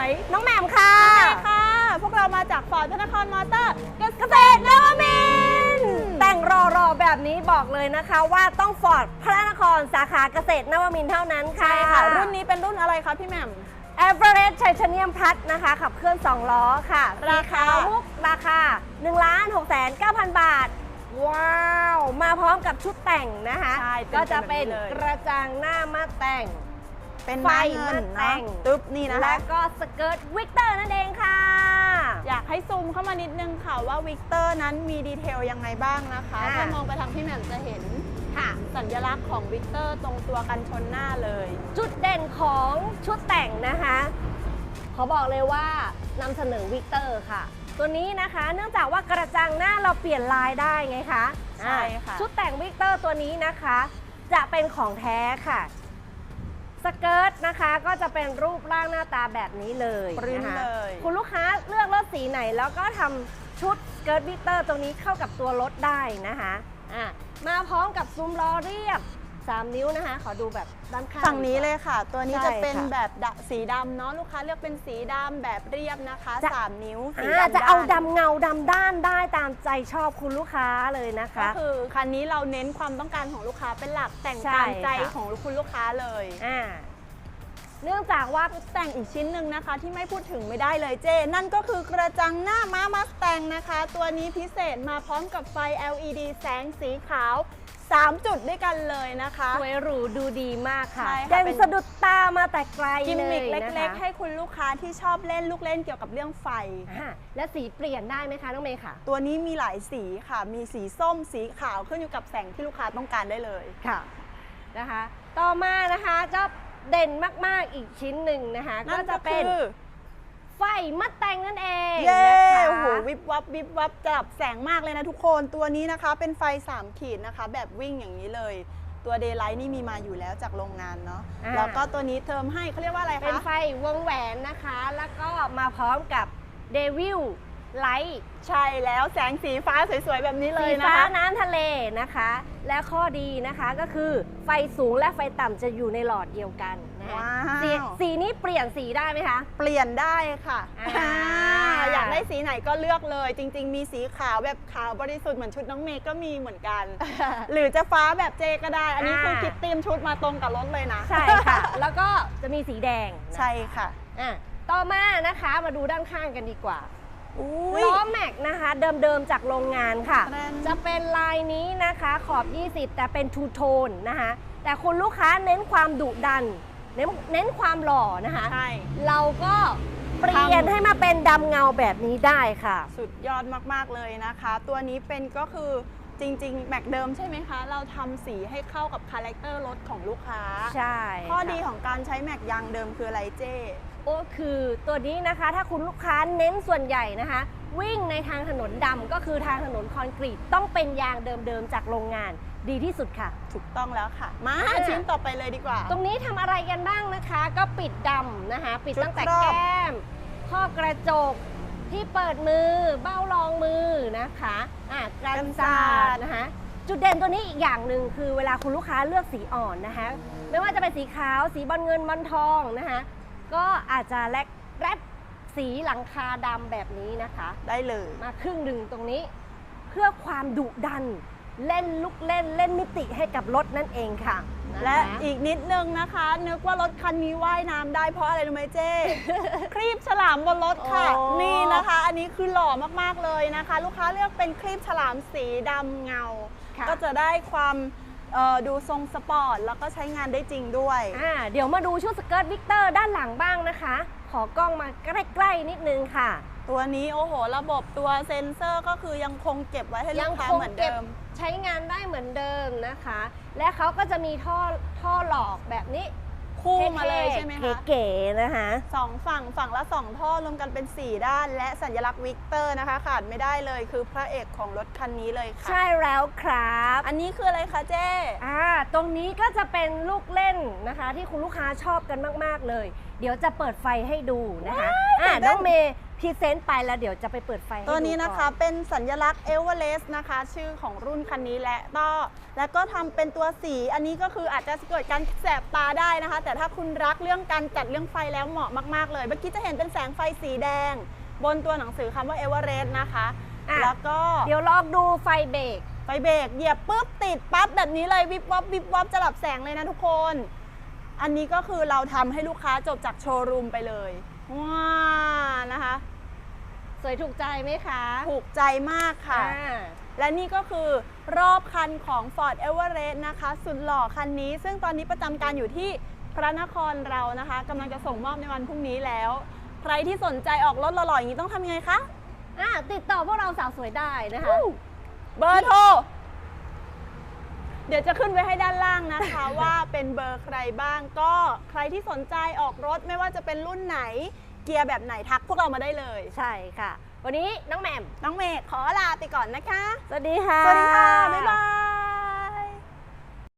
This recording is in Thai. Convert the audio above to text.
วยน้องแหม่มค่ะใช่ค่ะ พวกเรามาจากฟอร์ดพระนครมอเตอร์เกษเกษตรนวมินทร์แต่งรอรอๆแบบนี้บอกเลยนะคะ ว่าต้องฟอร์ดพระนครสาขาเกษตรนวมินทร์เท่านั้นค่ะ ใช่ค่ะ รุ่นนี้เป็นรุ่นอะไรคะพี่แหม่ม e v e r e s t Titanium Plus นะคะ ขับเคลื่อน 2 ล้อค่ะราคา สีขวมุกราคา1ล้าน6แสน9,000 บาท ว้าว มาพร้อมกับชุดแต่งนะคะ ใช่ก็จะเป็นแบบกระจังหน้ามาแต่ง เป็นไฟไฟเงินมาแต่เนาะงตึ๊บนี่นะคะและก็สเกิร์ตวิกเตอร์นั่นเองค่ะ อยากให้ซูมเข้ามานิดนึงค่ะว่าวิกเตอร์นั้นมีดีเทลยังไงบ้างนะคะอ่าถ้ามองไปทางพี่แหม่มจะเห็นค่ะสัญลักษณ์ของวิกเตอร์ตรงตัวกันชนหน้าเลย จุดเด่นของชุดแต่งนะคะ ขอบอกเลยว่านำเสนอวิกเตอร์ค่ะ ตัวนี้นะคะเนื่องจากว่ากระจังหน้าเราเปลี่ยนลายได้ไงคะใช่ค่ะอ่าชุดแต่งวิกเตอร์ตัวนี้นะคะ จะเป็นของแท้ค่ะ สเกิร์ตนะคะก็จะเป็นรูปร่างหน้าตาแบบนี้เลยปริ้นนะคะเลย คุณลูกค้าเลือกรถสีไหนแล้วก็ทำชุดสเกิร์ตวิกเตอร์ตรงนี้เข้ากับตัวรถได้นะคะอะมาพร้อมกับซุ้มล้อเรียบ 3 นิ้วนะคะ ขอดูแบบ ด้านข้างฝั่งนี้ดีกว่าเลยค่ะ ตัวนี้ใช่จะเป็นค่ะแบบดะสีดำเนาะลูกค้าเลือกเป็นสีดำแบบเรียบนะคะจะ3นิ้วสีอ่าดำจะเอาด้น ดำเงาดำด้านได้ตามใจชอบคุณลูกค้าเลยนะก็คะคือคันนี้เราเน้นความต้องการของลูกค้าเป็นหลักแต่งใช่ตามใจค่ะ ของคุณลูกค้าเลยอ่าเนื่องจากว่า แต่งอีกชิ้นหนึ่งนะคะ ที่ไม่พูดถึงไม่ได้เลยเจ นั่นก็คือกระจังหน้าม้ามัสแตงนะคะ ตัวนี้พิเศษมาพร้อมกับไฟ LED แสงสีขาว 3 จุดด้วยกันเลยนะคะ สวยหรูดูดีมากค่ะใช่ค่ะเด่นเป็นสะดุดตามาแต่ไกลกิมเลมิยกนะคะเล็ก ๆ ให้คุณลูกค้าที่ชอบเล่นลูกเล่นเกี่ยวกับเรื่องไฟอ่าและสีเปลี่ยนได้ไหมคะน้องเมย์ค่ะ ตัวนี้มีหลายสีค่ะ มีสีส้มสีขาวขึ้นอยู่กับแสงที่ลูกค้าต้องการได้เลย ค่ะนะคะ ต่อมานะคะจะเด่นมากๆอีกชิ้นหนึ่งนะคะก็นั่นจะก็เป็นคือ ไฟมัดแต่งนั่นเองเย้นะคะโอ้โหวิบวับวิบวับจับแสงมากเลยนะทุกคนตัวนี้นะคะเป็นไฟ 3 ขีดนะคะ แบบวิ่งอย่างนี้เลย ตัวเดย์ไลท์นี่มีมาอยู่แล้วจากโรงงานเนาะอ่า แล้วก็ตัวนี้เติมให้เขาเรียกว่าอะไรเป็นคะ ไฟวงแหวนนะคะ แล้วก็มาพร้อมกับเดวิล ไลท์ใช่แล้วแสงสีฟ้าสวยๆ แบบนี้เลสียนะฟ้าคะ น้ำทะเลนะคะ และข้อดีนะคะก็คือไฟสูงและไฟต่ำจะอยู่ในหลอดเดียวกันนะคะว้าว สีสีนี้เปลี่ยนสีได้ไหมคะ เปลี่ยนได้ค่ะอ่า อ่าอยากได้สีไหนก็เลือกเลย จริง ๆ มีสีขาวแบบขาวบริสุทธิ์เหมือนชุดน้องเมย์ก็มีเหมือนกัน หรือจะฟ้าแบบเจก็ได้ อันนี้คือคิดธีมชุดมาตรงกับรถเลยนะใช่ค่ะ แล้วก็จะมีสีแดงนะใช่ค่ะ อะต่อมานะคะมาดูด้านข้างกันดีกว่าอุ้ย ล้อแม็กนะคะ เดิมๆจากโรงงานค่ะแบรนด์จะเป็นลายนี้นะคะขอบ 20 แต่เป็นทูโทนนะคะ แต่คุณลูกค้าเน้นความดุดัน เน้นเน้นความหล่อนะคะ ใช่ เราก็เปลี่ยนทำให้มาเป็นดำเงาแบบนี้ได้ค่ะ สุดยอดมากๆเลยนะคะ ตัวนี้เป็นก็คือจริงๆ แม็กเดิมใช่ไหมคะ เราทำสีให้เข้ากับคาแรคเตอร์รถของลูกค้า ใช่ ข้อค่ะดีของการใช้แม็กยางเดิมคืออะไรเจ้ ก็คือตัวนี้นะคะถ้าคุณลูกค้าเน้นส่วนใหญ่นะคะ วิ่งในทางถนนดำก็คือทางถนนคอนกรีตต้องเป็นยางเดิมๆจากโรงงานดีที่สุดค่ะ ถูกต้องแล้วค่ะ มาอ่า ชิ้นต่อไปเลยดีกว่า ตรงนี้ทำอะไรกันบ้างนะคะ ก็ปิดดำนะคะ ปิดชุดตั้งแต่ครอบ แก้ม ข้อกระจกที่เปิดมือ เบ้ารองมือนะคะอะกันศาสตร์นะคะ จุดเด่นตัวนี้อีกอย่างหนึ่งคือเวลาคุณลูกค้าเลือกสีอ่อนนะคะ ไม่ว่าจะเป็นสีขาวสีบอลเงินบอลทองนะคะ ก็อาจจะแลกแรดสีหลังคาดำแบบนี้นะคะ ได้เลยมาครึ่งหนึ่งตรงนี้ เพื่อความดุดัน เล่นลุกเล่นเล่นมิติให้กับรถนั่นเองค่ะนคและอีกนิดนึงนะคะ นึกว่ารถคันนี้ว่ายน้ำได้เพราะอะไรรู้ไหมเจ้ครีบฉลามบนรถค่ะ โอ้ นี่นะคะ อันนี้คือหล่อมากๆเลยนะคะ ลูกค้าเลือกเป็นครีบฉลามสีดำเงา ค่ะ ก็จะได้ความ เอ่อดูทรงสปอร์ตแล้วก็ใช้งานได้จริงด้วย อ่าเดี๋ยวมาดูชุดสเกิร์ตวิกเตอร์ด้านหลังบ้างนะคะ ขอกล้องมาใกล้ๆนิดนึงค่ะ ตัวนี้โอ้โห ระบบตัวเซ็นเซอร์ก็คือยังคงเก็บไว้ให้ลูกค้าเหมือนเดิม ใช้งานได้เหมือนเดิมนะคะ และเขาก็จะมีท่อท่อหลอกแบบนี้ คู่มาเลยใช่ไหมคะเก๋ๆนะคะสองฝั่งฝั่งละสองท่อรวมกันเป็น 4 ด้าน และสัญลักษณ์วิกเตอร์นะคะ ขาดไม่ได้เลยคือพระเอกของรถคันนี้เลยค่ะ ใช่แล้วครับ อันนี้คืออะไรคะเจ้อ่าตรงนี้ก็จะเป็นลูกเล่นนะคะ ที่คุณลูกค้าชอบกันมาก ๆเลย เดี๋ยวจะเปิดไฟให้ดูนะคะอ่าตื่นเต้นน้องเมย์ พรีเซนต์ไปแล้วเดี๋ยวจะไปเปิดไฟให้ตัวนี้ดูก่อนะคะเป็นสัญลักษณ์เอเวอเรสต์นะคะ ชื่อของรุ่นคันนี้และก็แล้วก็ทำเป็นตัวสี อันนี้ก็คืออาจจะเกิดการแสบตาได้นะคะ แต่ถ้าคุณรักเรื่องการจัดเรื่องไฟแล้วเหมาะมากๆเลยเมื่อกี้จะเห็นเป็นแสงไฟสีแดง บนตัวหนังสือคำว่าเอเวอเรสต์นะคะ อะแล้วก็ เดี๋ยวลองดูไฟเบรก ไฟเบรกเหยียบปุ๊บติดปั๊บแบบนี้เลยวิบวับวิบวับจะหลับแสงเลยนะทุกคน อันนี้ก็คือเราทำให้ลูกค้าจบจากโชว์รูมไปเลยว้านะคะ สวยถูกใจไหมคะถูกใจมากค่ะ อ่า และนี่ก็คือรอบคันของ Ford Everest นะคะ สุดหล่อคันนี้ ซึ่งตอนนี้ประจำการอยู่ที่พระนครเรานะคะกำลังจะส่งมอบในวันพรุ่งนี้แล้ว ใครที่สนใจออกรถหล่อๆอย่างนี้ต้องทำยังไงคะ อะติดต่อพวกเราสาวสวยได้นะคะ เบอร์โทร เดี๋ยวจะขึ้นไว้ให้ด้านล่างนะคะ ว่าเป็นเบอร์ใครบ้างก็ใครที่สนใจออกรถไม่ว่าจะเป็นรุ่นไหน เกียร์แบบไหนทักพวกเรามาได้เลย ใช่ค่ะ วันนี้น้องแหม่มน้องเมย์ขอลาไปก่อนนะคะ สวัสดีค่ะ สวัสดีค่ะ บ๊ายบาย